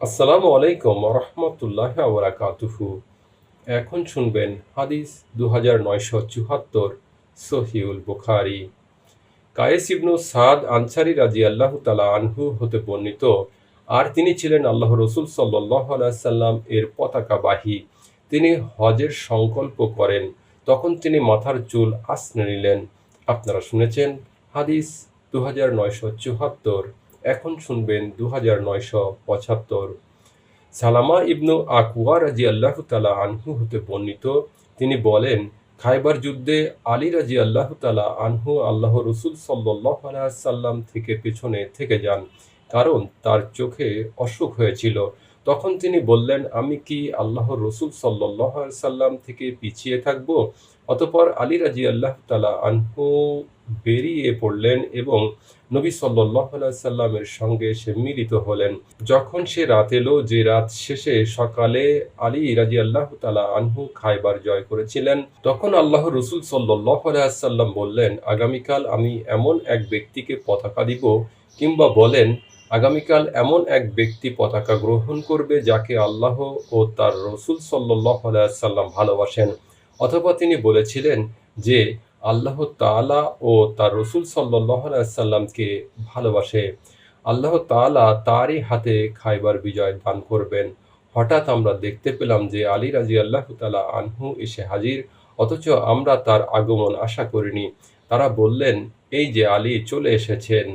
আসসালামু আলাইকুম রহমতুল্লাহ ওবরাকাতুহু এখন শুনবেন হাদিস দু হাজার নয়শো চুহাত্তর সহিউল বুখারি। কায়েস ইবনু সাদ আনসারি রাজি আল্লাহ তালা আনহু হতে বর্ণিত, আর তিনি ছিলেন আল্লাহ রসুল সাল্লাহ সাল্লাম এর পতাকাবাহী। তিনি হজের সংকল্প করেন, তখন তিনি মাথার চুল আশ্নে নিলেন। আপনারা শুনেছেন হাদিস দু হাজার নয়শো চুহাত্তর এখন শুনবেন দু হাজার নয়শো পঁচাত্তর। সালামা ইবনু আকুয়া রাজি আল্লাহ তালা আনহু হতে বর্ণিত। তিনি বলেন, খাইবার যুদ্ধে আলী রাজি আল্লাহ তালা আনহু আল্লাহ রসুল সাল্লাহ সাল্লাম থেকে পেছনে থেকে যান, কারণ তার চোখে অসুখ হয়েছিল। তখন তিনি বললেন, আমি কি আল্লাহ রসুল সাল্লাহ সাল্লাম থেকে পিছিয়ে থাকব? অতপর আলী রাজি আল্লাহ তালা আনহু বেরিয়ে পড়লেন এবং নবী সাল্লামের সঙ্গে সে মিলিত হলেন। যখন সে রাত এলো, যে রাত শেষে সকালে আলী রাজি আল্লাহ তালা আনহু খাইবার জয় করেছিলেন, তখন আল্লাহ রসুল সাল্লাহ আলাইসাল্লাম বললেন, আগামীকাল আমি এমন এক ব্যক্তিকে পতাকা দিব কিংবা বলেন, আগামীকাল এমন এক ব্যক্তি পতাকা গ্রহণ করবে যাকে আল্লাহ ও তার রসুল সাল্লাহ আলাইসাল্লাম ভালোবাসেন। অথবা তিনি বলেছিলেন যে আল্লাহ তালা ও তার রসুল সাল্লাহ সাল্লামকে ভালোবাসে। আল্লাহ তালা তারই হাতে খাইবার বিজয় দান করবেন। হঠাৎ আমরা দেখতে পেলাম যে আলী রাজি আল্লাহ তালা আনহু এসে হাজির, অথচ আমরা তার আগমন আশা করিনি। তারা বললেন, এই যে আলী চলে এসেছেন।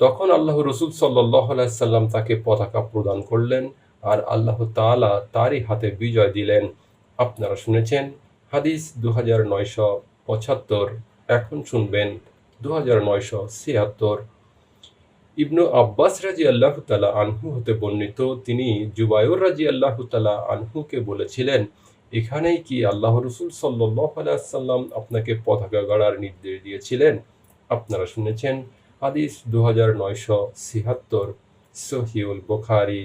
তখন আল্লাহ রসুল সাল্লাহ সাল্লাম তাকে পতাকা প্রদান করলেন আর আল্লাহ তালা তারই হাতে বিজয় দিলেন। আপনারা শুনেছেন হাদিস দু হাজার নয়শো পঁচাত্তর। এখন শুনবেন দু হাজার নয়শো ছিয়াত্তর। ইবনু আব্বাস রাজি আল্লাহ তালা আনহু হতে বর্ণিত, তিনি জুবায়ুর রাজি আল্লাহ তালা আনহুকে বলেছিলেন, এখানেই কি আল্লাহ রসুল সাল্লাহ সাল্লাম আপনাকে পতাকা গড়ার নির্দেশ দিয়েছিলেন? আপনারা শুনেছেন হাদিস দু হাজার নয়শো ছিয়াত্তর, সহিউল বুখারি।